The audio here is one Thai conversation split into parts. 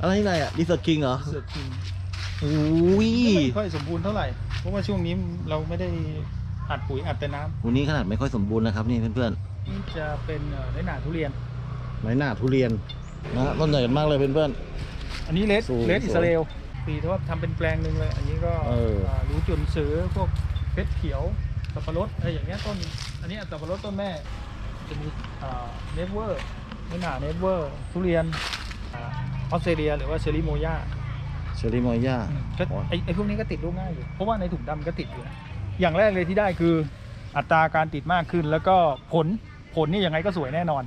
อะไรนี่อะไรอะดิสคิงเหรอเสือกคิงโอ้ยไม่ค่อยสมบูรณ์เท่าไหร่ เพราะว่าช่วงนี้เราไม่ได้อัดปุ๋ยอัดแต่น้วันนี้ขนาดไม่ค่อยสมบูรณ์นะครับนี่เพื่อนำนี่จะเป็นเอ่อในหนาทุเรียน ๆไม้หน้าทุเรียนนะฮะต้นใหญ่กันมากเลยเพื่อน อันนี้เลสสูงเลสอิสราเอลปีที่ว่าทำเป็นแปลงหนึ่งเลย อันนี้ก็เอออ่ารู้จุนซื้อพวกเพชรเขียวสับปะรดอะไรอย่างเงี้ยต้น อันนี้สับปะรดต้นแม่จะมีเนเวอร์ในหนาเนเวอร์ทุเรียนอา ออสเตรเลียหรือว่าเชอริโมยาๆเชอรี่มอย่าก็ไอไอพวกนี้ก็ติดลูกง่ายอยู่ เพราะว่าในถุงดำก็ติดอยู่นะอย่างแรกเลยที่ได้คืออัตราการติดมากขึ้นแล้วก็ผลผลนี่ยังไงก็สวยแน่นอน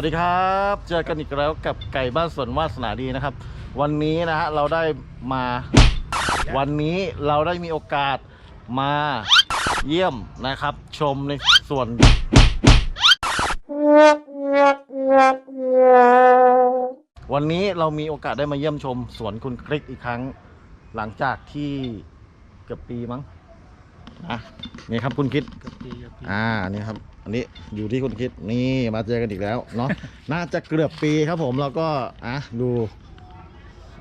วัสดีครับ เจอกันอีกแล้วกับไก่บ้านสวนวาสนาดีนะครับ วันนี้นะฮะเราได้มา วันนี้เราได้มีโอกาสมาเยี่ยมนะครับ ชมในส่วน วันนี้เรามีโอกาสได้มาเยี่ยมชมสวนคุณคลิกอีกครั้ง หลังจากที่เกือบปีมั้ง นะนี่ครับคุณคิด กับปีกับปีอ่านี่ครับ อันนี้อยู่ที่คุณคิดนี่มาเจอกันอีกแล้วเนาะ น่าจะเกือบปีครับผมแล้วก็อะดู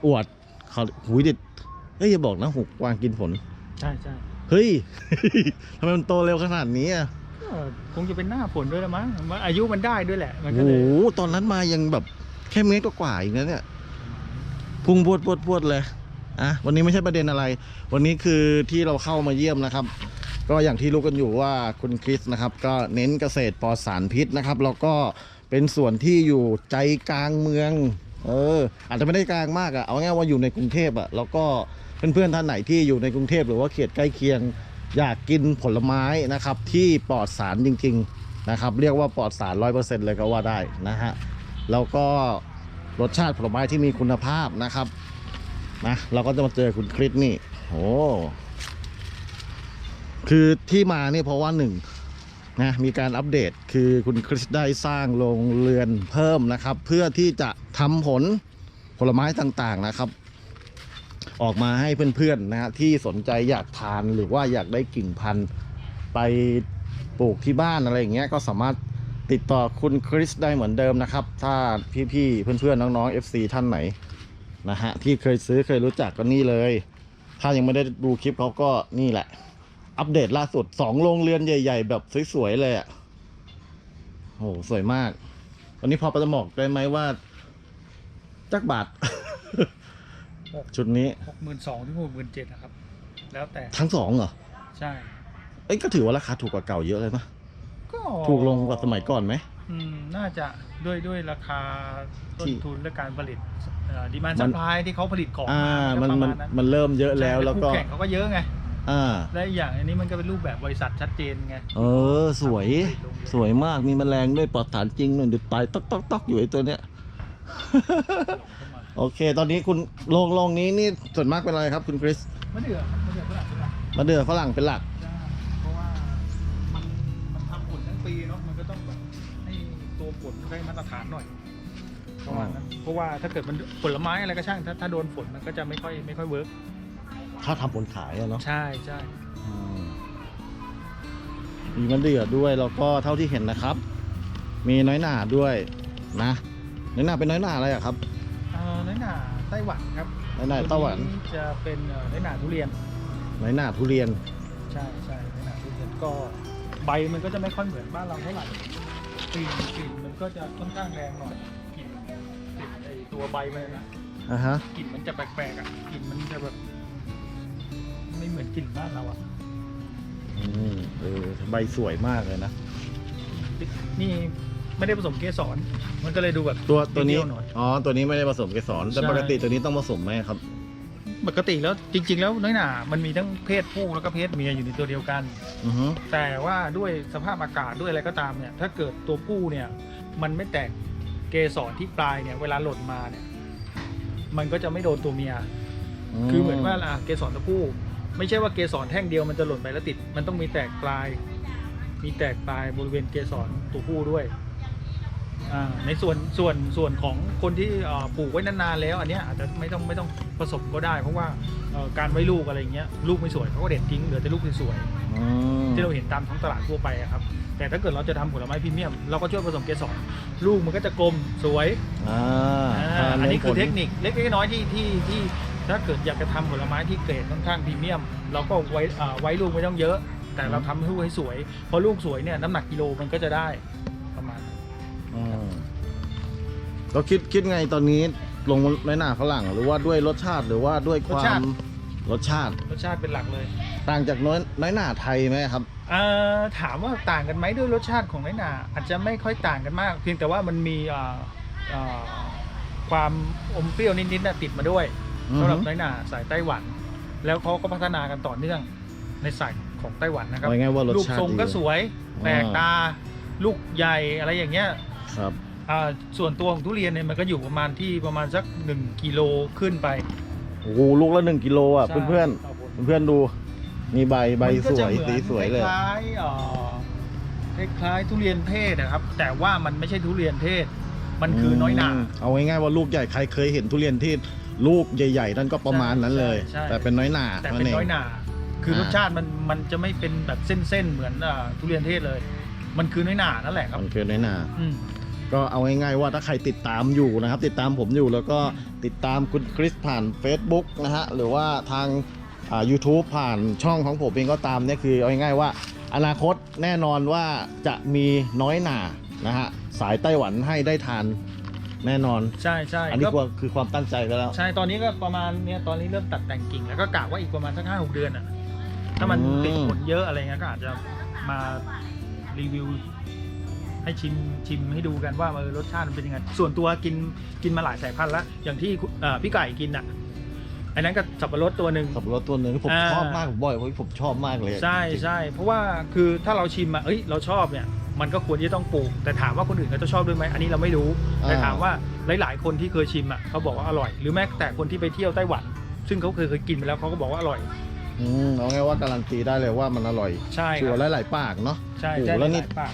อวดเขาหุยดิเฮ้ยอย่าบอกนะหุกวางกินผล ใช่ใช่เฮ้ย ทำไมมันโตเร็วขนาดนี้อะก็คงจะเป็นหน้าผลด้วยละมั้งว่าอายุมันได้ด้วยแหละ มันโอ้ก็โหเลยตอนนั้นมายังแบบแค่เมตรกว่าๆอีกนะเนี่ยพุ่งพวดพวดพวดเลย อะวันนี้ไม่ใช่ประเด็นอะไร วันนี้คือที่เราเข้ามาเยี่ยมนะครับ ก็อย่างที่รู้กันอยู่ว่าคุณคริสนะครับ ก็เน้นเกษตรปลอดสารพิษนะครับแล้วก็เป็นส่วนที่อยู่ใจกลางเมือง เออ อาจจะไม่ได้กลางมากอะเอาง่ายๆว่าอยู่ในกรุงเทพอะแล้วก็เพื่อนๆท่านไหนที่อยู่ในกรุงเทพหรือว่าเขตใกล้เคียง อยากกินผลไม้นะครับ ที่ปลอดสารจริง ๆนะครับ เรียกว่าปลอดสารร้อยเปอร์เซ็นต์เลยก็ว่าได้นะฮะแล้วก็รสชาติผลไม้ที่มีคุณภาพนะครับ นะเราก็จะมาเจอคุณคริสนี่โอ้คือที่มาเนี่ยเพราะว่าหนึ่งนะมีการอัปเดตคือคุณคริสได้สร้างโรงเรือนเพิ่มนะครับ เพื่อที่จะทำผลผลไม้ต่างๆนะครับ ออกมาให้เพื่อนๆนะฮะที่สนใจอยากทานหรือว่าอยากได้กิ่งพันธุ์ไปปลูกที่บ้านอะไรอย่างเงี้ยก็สามารถติดต่อคุณคริสได้เหมือนเดิมนะครับ ถ้าพี่ๆเพื่อนๆน้องๆ FC ท่านไหน นะฮะที่เคยซื้อเคยรู้จักก็นี่เลย ถ้ายังไม่ได้ดูคลิปเขาก็นี่แหละ อัปเดตล่าสุดสองโรงเรือนใหญ่ ๆ แบบสวยๆเลยอะโหสวยมาก วันนี้พอประจะบอกได้ไหมว่า จักบาท ชุดนี้หกหมื่นสองถึงหกหมื่นเจ็ดนะครับ แล้วแต่ทั้งสองเหรอ ใช่ เอ้ยก็ถือว่าราคาถูกกว่าเก่าเยอะเลยนะ ก็ถูกลงกว่าสมัยก่อนไหม อืมน่าจะด้วยด้วยราคาต้ที่นทุนและการผลิตดีมานมัซันพพลายที่เขาผลิตของอ่ามามันก็ประมันมาณนั้นมันเริ่มเยอะแล้วใช่แล้วก็คู่แข่งเขาก็เยอะไงอ่าและอีกอย่างอันนี้มันก็เป็นรูปแบบบริษัทชัดเจนไงเออสวยสวยมากมีแมลงด้วยปลอดสารจริงหน่อยเดี๋ยวตายต๊อกต๊อกต๊อกอยู่ไอ้ตัวเนี้ยโอเค ตอนนี้คุณโรงโรงนี้นี่ส่วนมากเป็นอะไรครับคุณคริสมะเดื่อครับมะเดื่อฝรั่งฝรั่งมะเดื่อฝรั่งเป็นหลัก ตัวผลได้มาตรฐานหน่อยประมาณนั้นเพราะว่าถ้าเกิดมันผลไม้อะไรก็ช่างถ้าถ้าโดนฝนมันก็จะไม่ค่อยไม่ค่อยเวิร์กถ้าทำผลขายอะเนาะใช่ใช่อืมมีมะเดื่อด้วยแล้วก็เท่าที่เห็นนะครับ มีน้อยหนาด้วยนะน้อยหนาเป็นน้อยหนาอะไรอะครับ เอ่อน้อยหนาไต้หวันครับน้อยหนาไต้หวัน ตัวจะเป็นเอ่อน้อยหนาทุเรียน น้อยหนาทุเรียน ใช่ใช่น้อยหนาทุเรียนก็ใบมันก็จะไม่ค่อยเหมือนบ้านเราเท่าไหร่กลิ่นกลิ่นมัน ก็จะค่อนข้างแรงหน่อยกลิ่นกลิ่นไอตัวใบมันนะอะฮะ กลิ่นมันจะแปลกๆอะกลิ่นมันจะแบบ ไม่เหมือนกลิ่นบ้านเราอะอืมเออใบสวยมากเลยนะ นี่ไม่ได้ผสมเกสรมันก็เลยดูแบบตัวตัวนี้ เปรี้ยวๆหน่อย อ๋อ ตัวนี้ไม่ได้ผสมเกสรแต่ใช่ ปกติตัวนี้ต้องผสมไหมครับ ปกติแล้วจริง ๆ แล้วน้อยหนามันมีทั้งเพศผู้แล้วก็เพศเมียอยู่ในตัวเดียวกัน อือฮึแต่ว่าด้วยสภาพอากาศด้วยอะไรก็ตามเนี่ย ถ้าเกิดตัวผู้เนี่ย มันไม่แตกเกสรที่ปลายเนี่ย เวลาหล่นมาเนี่ย มันก็จะไม่โดนตัวเมีย คือเหมือนว่าอะเกสรตัวผู้ ไม่ใช่ว่าเกสรแท่งเดียวมันจะหล่นไปแล้วติด มันต้องมีแตกปลาย มีแตกปลายบริเวณเกสรตัวผู้ด้วย อ่าในส่วนส่วนส่วนของคนที่เอ่อปลูกไว้นานๆแล้ว อันเนี้ยอาจจะไม่ต้องไม่ต้องผสมก็ได้ เพราะว่าเอ่อการไว้ลูกอะไรเงี้ยลูกไม่สวยเขาก็เด็ดทิ้งเหลือแต่ลูกสวยอืมๆที่เราเห็นตามท้องตลาดทั่วไปอะครับ แต่ถ้าเกิดเราจะทำผลไม้พรีเมียม เราก็ช่วยผสมเกสรลูกมันก็จะกลมสวยอ่าอ่าอันนี้คือเทคผลนิคเล็กๆน้อยๆที่ที่ที่ถ้าเกิดอยากจะทำผลไม้ที่เกรดค่อนข้างพรีเมียม เราก็ไว้อ่าไว้ลูกไม่ต้องเยอะ แต่เราทำให้ลูกให้สวย พอลูกสวยเนี่ยน้ำหนักกิโลมันก็จะได้ เราคิดคิดไงตอนนี้ลงในหน้าฝรั่งหรือว่าด้วยรสชาติหรือว่าด้วยความรสชาติ รสชาติเป็นหลักเลยต่างจากน้อยน้อยหน้าไทยไหมครับอ่าถามว่าต่างกันไหมด้วยรสชาติของน้อยหนาอาจจะไม่ค่อยต่างกันมาก เพียงแต่ว่ามันมีอ่าอ่าความอมเปรี้ยวนิดๆน่ะติดมาด้วยอือฮึ สำหรับน้อยหนาสายไต้หวัน แล้วเขาก็พัฒนากันต่อเนื่องในสายของไต้หวันนะครับ เอาง่ายๆว่ารสลูกชาติทรงก็ดี สวยแปลกตา ลูกใหญ่อะไรอย่างเงี้ย ครับอ่า ส่วนตัวของทุเรียนเนี่ยมันก็อยู่ประมาณที่ประมาณสัก 1กิโลขึ้นไปโอ้โหลูกละหนึ่งกิโลอะใช่เพื่อนครับผมๆเพื่อนๆดูนี่ใบใบมันก็สจะวยเหมือนสีสวยเลยคล้ายๆเอ่อคล้ายๆทุเรียนเทศนะครับ แต่ว่ามันไม่ใช่ทุเรียนเทศ มันคือน้อยหนามเอาง่ายๆว่าลูกใหญ่ใครเคยเห็นทุเรียนที่ลูกใหญ่ ๆ นั่นก็ประมาณนั้นเลย ใช่ใช่แต่เป็นน้อยหนาแต่เป็นงน้อยหนาคืออ่ารรสชาติมันมันจะไม่เป็นแบบเส้นๆเหมือนอ่าทุเรียนเทศเลย มันคือน้อยหนานั่นแหละครับมันคือน้อยหนา อืม ก็เอาง่ายๆว่าถ้าใครติดตามอยู่นะครับ ติดตามผมอยู่แล้วก็ติดตามคุณคริสผ่าน Facebook นะฮะหรือว่าทางอ่า YouTube ผ่านช่องของผมเองก็ตามเนี่ยคือเอาง่ายๆว่า อนาคตแน่นอนว่าจะมีน้อยหนานะฮะสายไต้หวันให้ได้ทานแน่นอนใช่ใช่อันนี้ก็ก็คือความตั้งใจไปแล้ว ใช่ตอนนี้ก็ประมาณเนี้ยตอนนี้เริ่มตัดแต่งกิ่งแล้วก็กะว่าอีกประมาณสักห้าหกเดือนอะถ้ามันอืมติดผลเยอะอะไรเงี้ยก็อาจจะมารีวิว ให้ชิมชิมให้ดูกันว่าเออรสชาติมันเป็นยังไงส่วนตัวกินกินมาหลายสายพันธุ์แล้วอย่างที่คุณเอ่อพี่ไก่กินอะอันนั้นก็สับปะรดตัวหนึ่งขับรถตัวหนึ่งที่ผมอ่า ชอบมากผมบ่อยเพราะผมชอบมากเลยใช่ใช่เพราะว่าคือถ้าเราชิมอะเอ้ยเราชอบเนี่ยมันก็ควรที่จะต้องปลูก แต่ถามว่าคนอื่นเขาจะชอบด้วยไหมอันนี้เราไม่รู้แต่ถามว่าหลาย ๆ คนที่เคยชิมอะเขาบอกว่าอร่อย หรือแม้แต่คนที่ไปเที่ยวไต้หวัน ซึ่งเขาเคยเคยกินไปแล้วเขาก็บอกว่าอร่อยอืมเอาง่ายว่าการันตีได้เลยว่ามันอร่อยใช่คชัวรับร์หลายๆปากเนาะใช่โอ้โหใช่แล้วนี่หายๆปาก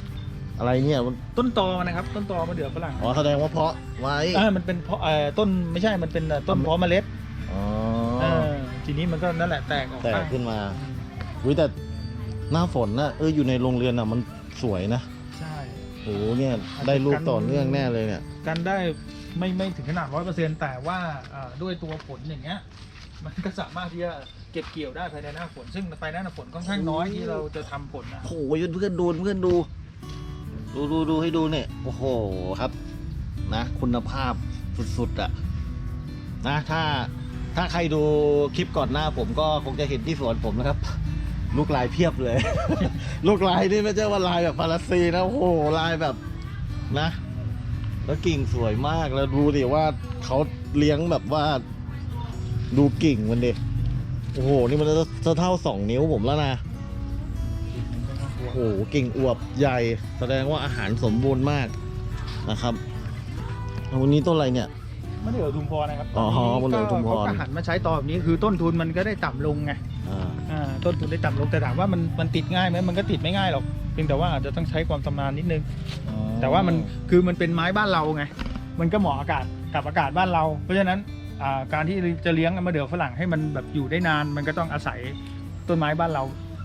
อะไรเนี่ยมันต้นตอมันนะครับ ต้นตอมะเดื่อฝรั่งอ๋อแสดงว่าเพาะไว้อ่ามันเป็นเพราะเอ่อต้นไม่ใช่มันเป็นเอ่อต้นเพาะเมล็ดอ๋อเออทีนี้มันก็นั่นแหละแตกออกแตกข้างขึ้นมาอุ้ยแต่หน้าฝนนะเอออยู่ในโรงเรียนอะมันสวยนะใช่ โอ้โหเนี่ยได้ลูกต่อเนื่องแน่เลยเนี่ย กันได้ไม่ไม่ถึงขนาดร้อยเปอร์เซ็นต์แต่ว่าอ่าด้วยตัวผลอย่างเงี้ย มันก็สามารถที่จะเก็บเกี่ยวได้ภายในหน้าฝน ซึ่งภายในหน้าฝนค่อนข้างน้อยที่เราจะทำผลนะ โอ้โหเพื่อนดูเพื่อนดู ดูดูดูให้ดูเนี่ยโอ้โหครับ นะ คุณภาพสุดๆอะนะถ้าถ้าใครดูคลิปก่อนหน้าผมก็คงจะเห็นที่สวนผมนะครับ ลูกลายเพียบเลย ลูกลายนี่ไม่ใช่ว่าลายแบบฟาราซีนะโอ้โหลายแบบนะ แล้วกิ่งสวยมากแล้วดูดิว่าเขาเลี้ยงแบบว่าดูกิ่งมันดิโอ้โห นี่มันจะเท่าสองนิ้วผมแล้วนะ โอ้โหกิ่งอวบใหญ่ แสดงว่าอาหารสมบูรณ์มากนะครับเอาวันนี้ต้นอะไรเนี่ยมะเดื่อทุมพรนะครับอ๋อมะเดื่อทุมพรเขาก็หันมาใช้ต่อแบบนี้คือต้นทุนมันก็ได้ต่ำลงไงอ่าอ่าต้นทุนได้ต่ำลงแต่ถามว่ามันมันติดง่ายไหมมันก็ติดไม่ง่ายหรอกเพียงแต่ว่าอาจจะต้องใช้ความชำนาญนิดนึงแต่ว่ามันคือมันเป็นไม้บ้านเราไงมันก็เหมาะอากาศกับอากาศบ้านเรา เพราะฉะนั้นอ่าการที่จะเลี้ยงมะเดื่อฝรั่งให้มันแบบอยู่ได้นาน มันก็ต้องอาศัยต้นไม้บ้านเรา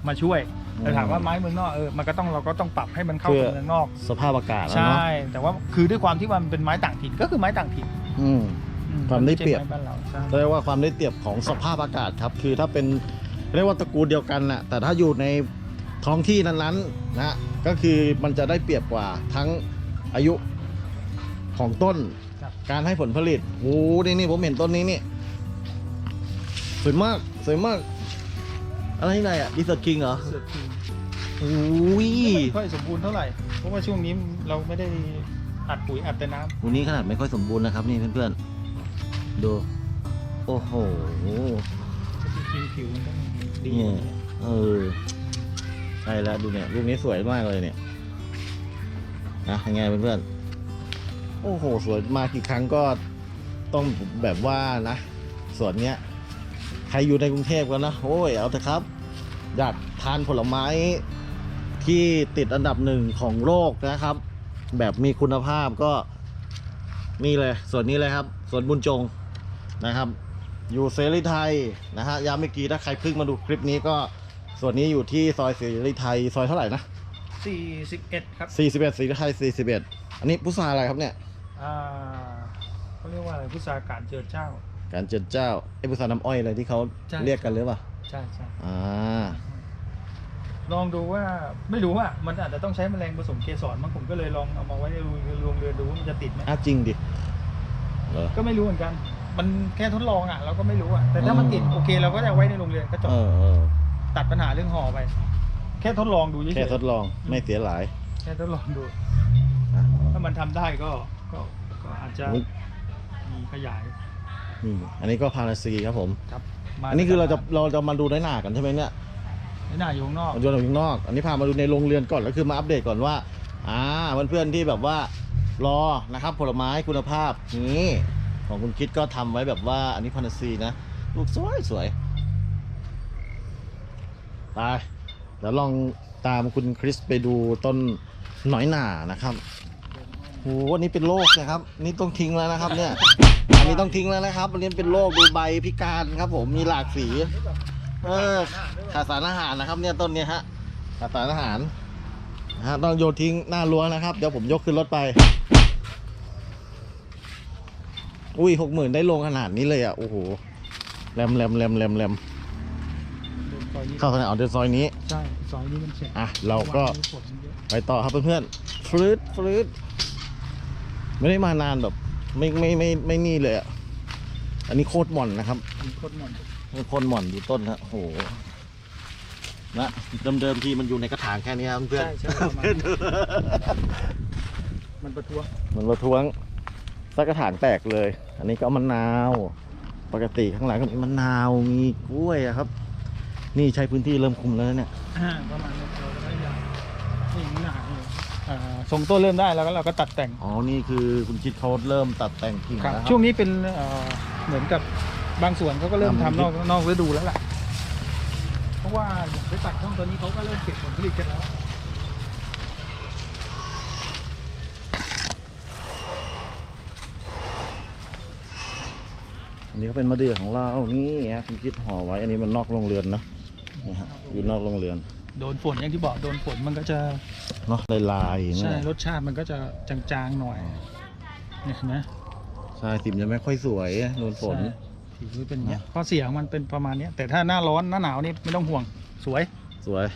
มาช่วย แต่ถามว่าไม้เมืองนอกเออมันก็ต้องเราก็ต้องปรับให้มันเข้ากับเมืองนอก สภาพอากาศแล้วใช่เนาะแต่ว่าคือด้วยความที่ว่ามันเป็นไม้ต่างถิ่นก็คือไม้ต่างถิ่นอืม อืความได้เปรียบนม่ใช่ไม้บ้านเราใช่เรียกว่าความได้เปรียบของสภาพอากาศครับ คือถ้าเป็นเรียกว่าตระกูลเดียวกันน่ะแต่ถ้าอยู่ในท้องที่นั้นๆนะก็คือมันจะได้เปรียบกว่าทั้งอายุของต้น ครับการให้ผลผลิตโอ้โหนี่นี่ผมเห็นต้นนี้นี่สวยมากสวยมาก อะไรนี่อะไรอะดิสคิงเหรอเสือกคือโอ้ยไม่ค่อยสมบูรณ์เท่าไหร่ เพราะว่าช่วงนี้เราไม่ได้อัดปุ๋ยอัดแต่น้ำวันนี้ขนาดไม่ค่อยสมบูรณ์นะครับนี่เพื่อนๆ ดู โอ้โหจริงๆผิวมันต้องดีเนี่ย เออใช่แล้วดูเนี่ยรูปนี้สวยมากเลยเนี่ยนะยังไงเพื่อนๆโอ้โห สวยมากี่ครั้งก็ต้องแบบว่านะสวนเนี้ย ใครอยู่ในกรุงเทพกันนะโอ้ยเอาเถอะครับ อยากทานผลไม้ที่ติดอันดับหนึ่งของโลกนะครับ แบบมีคุณภาพก็นี่เลยส่วนนี้เลยครับสวนบุญจงนะครับ อยู่เสรีไทยนะฮะย้ำเมื่อกี้ถ้าใครเพิ่งมาดูคลิปนี้ก็ส่วนนี้อยู่ที่ซอยเสรีไทยซอยเท่าไหร่นะ41 ครับ41เสรีไทย41 อันนี้พุทราอะไรครับเนี่ย อ่าเขาเรียกว่าอะไรพุทราการเจิดเจ้า การเจิดเจ้าไอ้พุทราน้ำอ้อยอะไรที่เขาใช่ เรียกกันหรือเปล่าใช่ใช่อ่า ลองดูว่าไม่รู้ว่ามันอาจจะต้องใช้แมลงผสมเกสรมั้งผมก็เลยลองเอามาไว้ในโรงเรือนดูว่ามันจะติดไหมอ้าวจริงดิเหรอ ก็ไม่รู้เหมือนกัน มันแค่ทดลองอะเราก็ไม่รู้อะแต่ถ้ามันติดอืม โอเคเราก็จะเอาไว้ในโรงเรือนก็จบเออเออตัดปัญหาเรื่องห่อไป แค่ทดลองดูเฉยๆแค่ทดลองไม่เสียหลายแค่ทดลองดู อะถ้ามันทำได้ก็ก็ก็อาจจะนี่มีขยาย นี่อันนี้ก็พาราซีครับผม ครับอันนี้คือเราจะเราจะมาดูน้อยหนากันใช่ไหมเนี่ยในหน้าอยู่ข้างนอกมาดูข้างนอก อันนี้พามาดูในโรงเรือนก่อนแล้วคือมาอัปเดตก่อนว่า อ่าเพื่อนๆที่แบบว่ารอนะครับผลไม้คุณภาพนี้ของคุณคิดก็ทำไว้แบบว่า อันนี้พาราซีนะลูกสวยสวยไปเดี๋ยวลองตามคุณคริสไปดูต้นหน่อยหนานะครับโหอันนี้เป็นโรคนะครับ นี่ต้องทิ้งแล้วนะครับเนี่ย อันนี้ต้องทิ้งแล้วนะครับอันนี้เป็นโรคดูใบพิการครับ ผมมีหลากสี เออขาดสารอาหารนะครับ เนี่ยต้นเนี้ยฮะขาดสารอาหารนะฮะต้องโยนทิ้งหน้ารั้วนะครับ เดี๋ยวผมยกขึ้นรถไป อุ้ยหกหมื่นได้ลงขนาดนี้เลยอะโอ้โหแรมแรมแรมแรมแรมเดินซอยนี้เข้าทางไหนเอาเดินซอยนี้ ใช่ซอยนี้มันเฉียงอะ เราก็วันนี้ฝนเยอะ ไปต่อครับเพื่อนๆฟลืดฟลืดไม่ได้มานานแบบ ไม่ไม่ไม่ไม่นี่เลยอะ อันนี้โคตรหม่อนนะครับมีโคตรหมดนี่โคตรหม่อนดูต้นฮะโอ้โหนะเดิมๆทีมันอยู่ในกระถางแค่นี้ครับเพื่อนใช่ใช่ประมาณนั้นมันประท้วงเหมือนประท้วงสักกระถางแตกเลย อันนี้ก็มะนาว ปกติข้างหลังก็มีมะนาวมีกล้วยอะครับ นี่ใช้พื้นที่เริ่มคุมแล้วนะเนี่ยอ่าประมาณนี้เราจะได้ยาวนี่หนานี่อ่า ทรงต้นเริ่มได้แล้วก็เราก็ตัดแต่งอ๋อนี่คือคุณคิดเขาเริ่มตัดแต่งกิ่งครับ แล้วคช่วรับงนี้เป็นเอ่อเหมือนกับบางส่วนเขาก็เริ่มทำทำนอกนอกฤดูแล้วล่ะ เพราะว่าอย่างบริษัทช่องตัวนี้เขาก็เริ่มเก็บผลผลิตกันแล้ว อันนี้ก็เป็นมะเดื่อของเรานี่ฮะคุณคิดห่อไว้อันนี้มันนอกโรงเรือนนะนี่ฮะอยู่นอกโรงเรือน โดนฝนอย่างที่บอกโดนฝนมันก็จะเนาะลายๆอย่างเงี้ใช่ยรสชาติมันก็จะจางๆหน่อยเนี่ยเห็นไหมใช่สิมจะไม่ค่อยสวยโดนฝน ใช่สีมันเป็นอย่างเนี้ยนะข้อเสียของมันเป็นประมาณเนี้ยแต่ถ้าหน้าร้อนหน้าหนาวนี่ไม่ต้องห่วงสวย สวย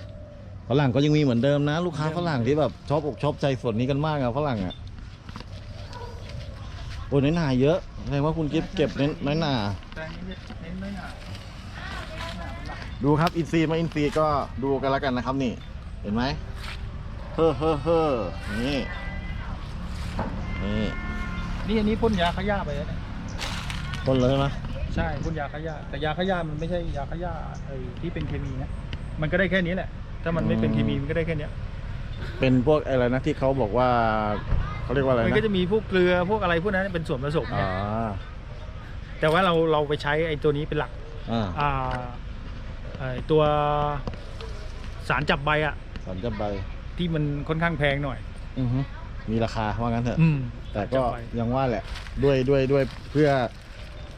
ฝรั่งก็ยังมีเหมือนเดิมนะ ลูกค้าเหมือนเดิมฝรั่งที่แบบชอบอกชอบใจส่วนนี้กันมากอะฝรั่งอะโอ้ยน้อยหนาเยอะแสดงว่าคุณกิฟเก็บเน้นน้อยหนา แต่อันนี้เน้นน้อยหนาหนาเป็นหลัก ดูครับอินซีมาอินซีก็ดูกันแล้วกันนะครับนี่ เห็นไหมเฮ้อเฮ้อเฮ้อนี่นี่นี่อันนี้พ่นยาขยะไปแล้วเนี่ยต้นเลยไหมใช่พ่นยาขยะแต่ยาขยะมันไม่ใช่ยาขยะไอ้ที่เป็นเคมีนะมันก็ได้แค่นี้แหละ ถ้ามันไม่เป็นเคมีมันก็ได้แค่เนี้ยเป็นพวกอะไรนะที่เขาบอกว่าเขาเรียกว่าอะไรมันนะก็จะมีพวกเกลือพวกอะไรพวกนั้นเป็นส่วนผสมอ๋เนี่อยแต่ว่าเราเราไปใช้ไอ้ตัวนี้เป็นหลักอ่าอ่าไอ้ ตัวสารจับใบอะสารจับใบที่มันค่อนข้างแพงหน่อย อือฮึมีราคาว่างั้นเถอะ อืมแต่จัก็บใบยังว่าแหละด้วยด้วยด้วยเพื่อ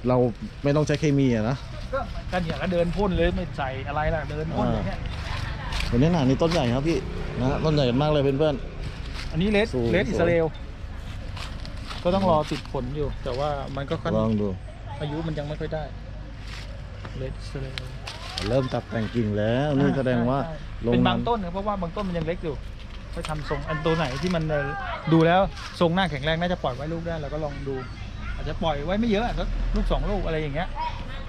เราไม่ต้องใช้เคมีอะนะก็กันอย่างก็เดินพ่นเลยไม่ใส่อะไรล่ะเดินพ่นอย่างเงี้ยวันนี้หนานี่ต้นใหญ่ครับพี่นะฮะต้นใหญ่มากเลยเพื่อน อันนี้เลสสูง เลสสวยอิสราเอลก็ต้องรอติดผลอยู่ แต่ว่ามันก็ค่อนๆลองดูอายุมันยังไม่ค่อยได้เลสอิสราเอล เริ่มตัดแต่งกิ่งแล้วนี่แสดงว่าลงเป็นบางน้ำต้นนะเพราะว่าบางต้นมันยังเล็กอยู่ไปทำทรงอันตัวไหนที่มันเอ่อดูแล้วทรงหน้าแข็งแรงน่าจะปล่อยไว้ลูกได้เราก็ลองดู อาจจะปล่อยไว้ไม่เยอะสักลูกสองลูกอะไรอย่างเงี้ย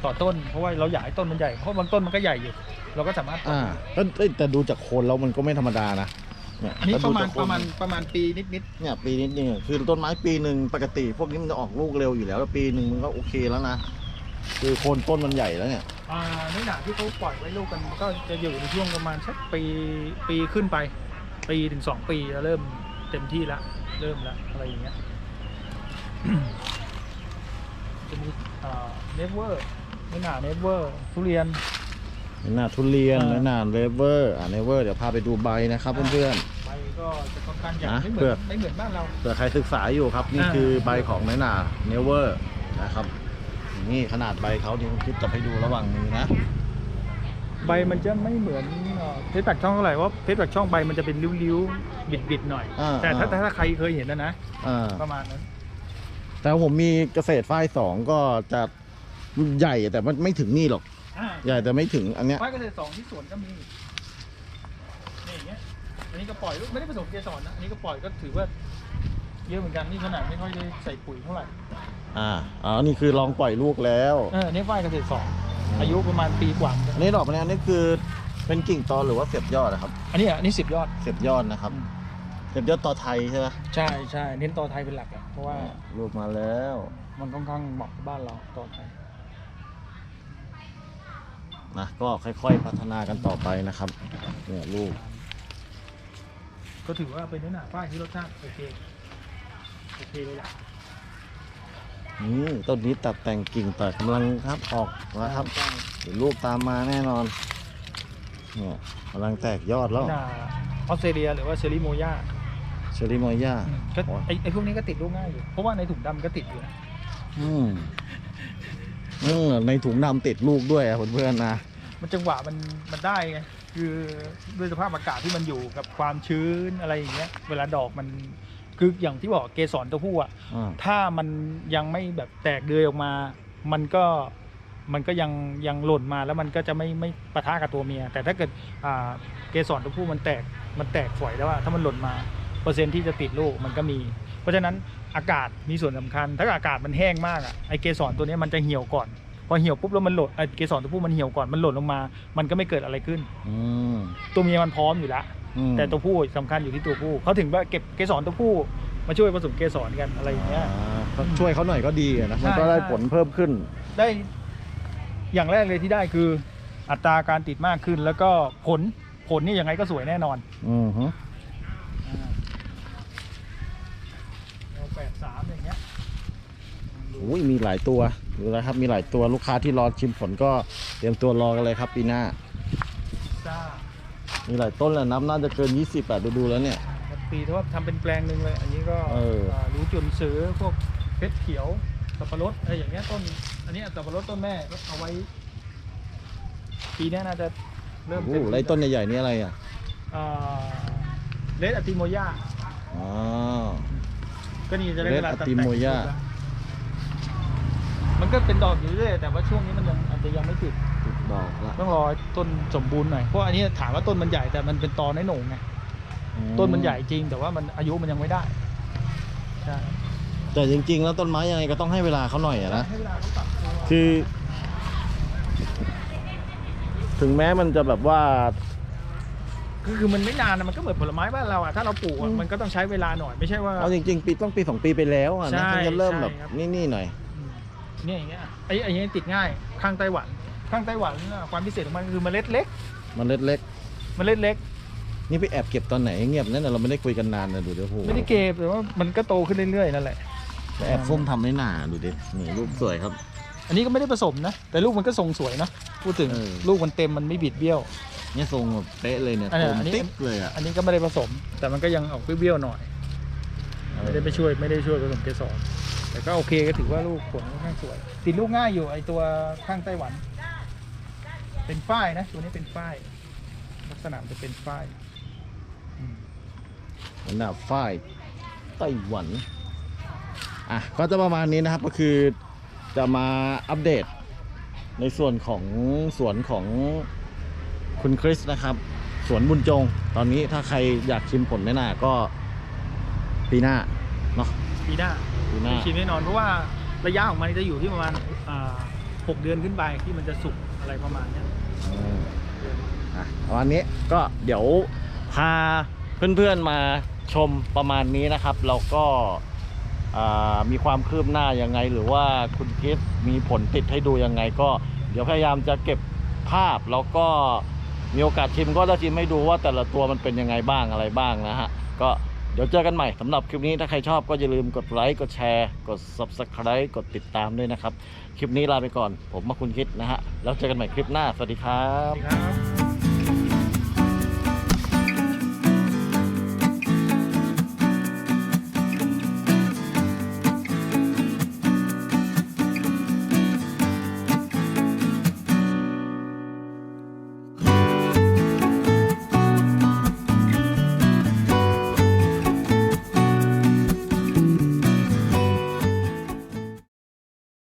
ต่อต้นเพราะว่าเราอยากให้ต้นมันใหญ่เพราะบางต้นมันก็ใหญ่อยู่ เราก็สามารถปล่อยอ่าก็เอ้ยแต่ดูจากโคนแล้วมันก็ไม่ธรรมดานะเนี่ยอันนี้ถ้ประมาณดูจกโคนประมาณประมาณปีนิดเนี่ยปีนิดนึงอะคือต้นไม้ปีหนึ่งปกติ พวกนี้มันจะออกลูกเร็วอยู่แล้วแล้วปีหนึ่งมันก็โอเคแล้วนะ คือโคนต้นมันใหญ่แล้วเนี่ยๆอ่าเนื้อหนาที่เขาปล่อยไว้ลูกกันก็จะอยู่ในช่วงประมาณสักปีปีขึ้นไป ปีถึงสองปีจะเริ่มเต็มที่ละเริ่มละอะไรอย่างเงี้ยจะมีเนเวอร์เนื้อหนาเนเวอร์ทุเรียนหน้าทุเรียนอ่าหน้าเลเวอร์อ่าเลเวอร์เดี๋ยวพาไปดูใบนะครับเพื่อนใบก็จะค่อนข้างใหญ่นะไม่เหมืเพื่ออนไม่เหมือนบ้านเราเผื่อใครศึกษาอยู่ครับ นี่อ่าคือใบของน้อยหนาเนเวอร์นะครับ นี่ขนาดใบเขาที่ผมคิดจะให้ดูระหว่างมือนะ ใบมันจะไม่เหมือนเอ่อเพชรแปกช่องเท่าไหร่ว่าเพชรแปกช่องใบมันจะเป็นริ้วๆบิดๆหน่อย อ่าแต่ถ้าอ่า ถ้าใครเคยเห็นนะนะ อ่าประมาณนั้น แต่ผมมีเกษตรฝ้ายสองก็จะใหญ่แต่มันไม่ถึงนี่หรอก อ่าใหญ่แต่ไม่ถึงอันเนี้ย ไม้เกษตรสองที่สวนก็มีนี่อย่างเงี้ยอันนี้ก็ปล่อยลูกไม่ได้ผสมเกสรนะอันนี้ก็ปล่อยก็ถือว่า เยอะเหมือนกันนี่ขนาดไม่ค่อยได้ใส่ปุ๋ยเท่าไหร่อ่าอ๋อนี่คือลองปล่อยลูกแล้วเอออันนี่ฝ้ายเกษตรสองอายุประมาณปีกว่าอันนี้ดอกมันอันนี้คือเป็นกิ่งตอนหรือว่าเสียบยอดนะครับ อันนี้อะอันนี้สิบยอด เสียบยอดนะครับ เสียบยอดต่อไทยใช่ไหมใช่ใช่เน้นต่อไทยเป็นหลักอะเพราะว่าลูกมาแล้ว มันค่อนข้างเหมาะกับบ้านเราต่อไทยนะก็ค่อยๆพัฒนากันต่อไปนะครับเนี่ยลูก ก็ถือว่าเป็นเนื้อหนาฝ้ายที่รสชาติโอเค โอเคเลยแหละนี่ต้นนี้ตัดแต่งกิ่งแต่กำลังครับออกนะครับใช่เดี๋ยวลูกตามมาแน่นอนเนี่ยกำลังแตกยอดแล้วหนาออสเตรเลียหรือว่าเชอริโมยาเชอรี่มอย่าก็โอ้ยไอไอพวกนี้ก็ติดลูกง่ายอยู่ เพราะว่าในถุงดำก็ติดอยู่นะอืมอืมในถุงดำติดลูกด้วยอะเพื่อนๆนะ มันจังหวะมันมันได้ไงคือด้วยสภาพอากาศที่มันอยู่กับความชื้นอะไรอย่างเงี้ย เวลาดอกมัน คืออย่างที่บอกเกสรตัวผู้อะอ่าถ้ามันยังไม่แบบแตกเดือยออกมา มันก็มันก็ยังยังหล่นมาแล้วมันก็จะไม่ไม่ปะทะกับตัวเมีย แต่ถ้าเกิดอ่าเกสรตัวผู้มันแตกมันแตกฝอยแล้วอะถ้ามันหล่นมา เปอร์เซ็นต์ที่จะติดลูกมันก็มี เพราะฉะนั้นอากาศมีส่วนสำคัญ ถ้าอากาศมันแห้งมากอะไอเกสรตัวเนี้ยมันจะเหี่ยวก่อน พอเหี่ยวปุ๊บแล้วมันหล่นไอเกสรตัวผู้มันเหี่ยวก่อนมันหล่นลงมา มันก็ไม่เกิดอะไรขึ้น อืมตัวเมียมันพร้อมอยู่แล้ว อืมแต่ตัวผู้สำคัญอยู่ที่ตัวผู้เขาถึงว่าเก็บเกสรตัวผู้มาช่วยผสมเกสรกันอะไรอย่างเงี้ย อ่าก็ช่วยเขาหน่อยก็ดีอะนะใช่มันก็ได้ใช่ ผลเพิ่มขึ้น ได้อย่างแรกเลยที่ได้คือ อัตราการติดมากขึ้น แล้วก็ผลผลนี่ยังไงก็สวยแน่นอนอืมฮึเราแปดสามอย่างเงี้ยโอ้ยมีหลายตัวดูแล้วครับมีหลายตัวลูกค้าที่รอชิมผลก็เตรียมตัวรอกันเลยครับปีหน้า ซ่า มีหลายต้นแล้วนับน่าจะเกิน 20อะดูดูๆแล้วเนี่ย ปีที่ว่าทำเป็นแปลงหนึ่งเลย อันนี้ก็เอออ่ารู้จุนซื้อพวกเพชรเขียวสับปะรดอะไรอย่างเงี้ยต้น อันนี้สับปะรดต้นแม่ก็เอาไว้ ปีหน้าน่าจะเริ่มโอ้เต็มโหไรต้นใหญ่ๆนี่อะไรอะเลดอะติโมยาอ๋อ ก็นี่จะได้เวลา Red ตัด Atimoya แต่ง มันก็เป็นดอกอยู่เรื่อยๆแต่ว่าช่วงนี้มันยังอาจจะยังไม่ติดติดดอกละต้องรอต้นสมบูรณ์หน่อยเพราะอันนี้ถามว่าต้นมันใหญ่แต่มันเป็นตอนน้อยหน่งไงต้นมันใหญ่จริง แต่ว่ามันอายุมันยังไม่ได้ใช่แต่จริง ๆ แล้วต้นไม้ยังไงก็ต้องให้เวลาเขาหน่อยอะนะให้เวลาเขาปรับตัวคือ ถึงแม้มันจะแบบว่าคือคือมันไม่นานนะมันก็เหมือนผลไม้บ้านเราอะถ้าเราปลูกอะอืมมันก็ต้องใช้เวลาหน่อยไม่ใช่ว่าเอาจริง ๆ ปีต้องปีสองปีไปแล้วอะใช่นะถึงจะเริ่มแบบใช่ครับนี่ๆหน่อยอืม เนี่ยอย่างเงี้ยไอ้ไอ้อย่างเงี้ยติดง่ายข้างไต้หวัน ข้างไต้หวันน่ะความพิเศษของมันคือเมล็ดเล็กมันเล็กเมล็ดเล็กๆนี่ไปแอบเก็บตอนไหนเงียบนั่นนะเราไม่ได้คุยกันนานนะดูเดี๋ยวโหไม่ได้เก็บแต่ว่ามันก็โตขึ้นเรื่อยๆนั่นแหละ ไปแอบส้มทำไม่หนาดูดินี่รูปสวยครับ อันนี้ก็ไม่ได้ผสมนะ แต่ลูกมันก็ทรงสวยนะพูดถึงเออ ลูกมันเต็มมันไม่บิดเบี้ยว เนี่ยทรงแบบเป๊ะเลยเนี่ยอันเนี้โคยมอันนี้ติ๊กเลยอะอันนี้ก็ไม่ได้ผสม แต่มันก็ยังออกเบี้ยวๆหน่อย ไม่ได้ไปช่วยไม่ได้ช่วยผสมเกสร แต่ก็โอเคก็ถือว่าลูกผลค่อนข้างสวยติดลูกง่ายอยู่ไอตัวข้างไต้หวัน เป็นฝ้ายนะตัวนี้เป็นฝ้าย ลักษณะมันจะเป็นฝ้ายอืมอันดับฝ้ายไต้หวันอะก็จะประมาณนี้นะครับก็คือจะมาอัปเดตในส่วนของสวนของคุณคริสนะครับ สวนบุญจง ตอนนี้ถ้าใครอยากชิมผลไม่น่าก็ปีหน้าเนาะปีหน้า ปีหน้ามีชิมแน่นอนเพราะว่าระยะของมันจะอยู่ที่ประมาณอ่าหกเดือนขึ้นไปที่มันจะสุกอะไรประมาณเนี้ยอืมอะวันนี้ก็เดี๋ยวพาเพื่อนๆมาชมประมาณนี้นะครับ เราก็อ่ามีความคืบหน้ายังไง หรือว่าคุณคิดมีผลติดให้ดูยังไง ก็เดี๋ยวพยายามจะเก็บภาพแล้วก็มีโอกาสชิมก็จะชิมให้ดูว่าแต่ละตัวมันเป็นยังไงบ้างอะไรบ้างนะฮะก็ เดี๋ยวเจอกันใหม่สำหรับคลิปนี้ถ้าใครชอบก็อย่าลืมกดไลค์กดแชร์กด subscribe กดติดตามด้วยนะครับ คลิปนี้ลาไปก่อน ผมมาคุณคิดนะฮะแล้วเจอกันใหม่คลิปหน้าสวัสดีครัสวัสดีครับ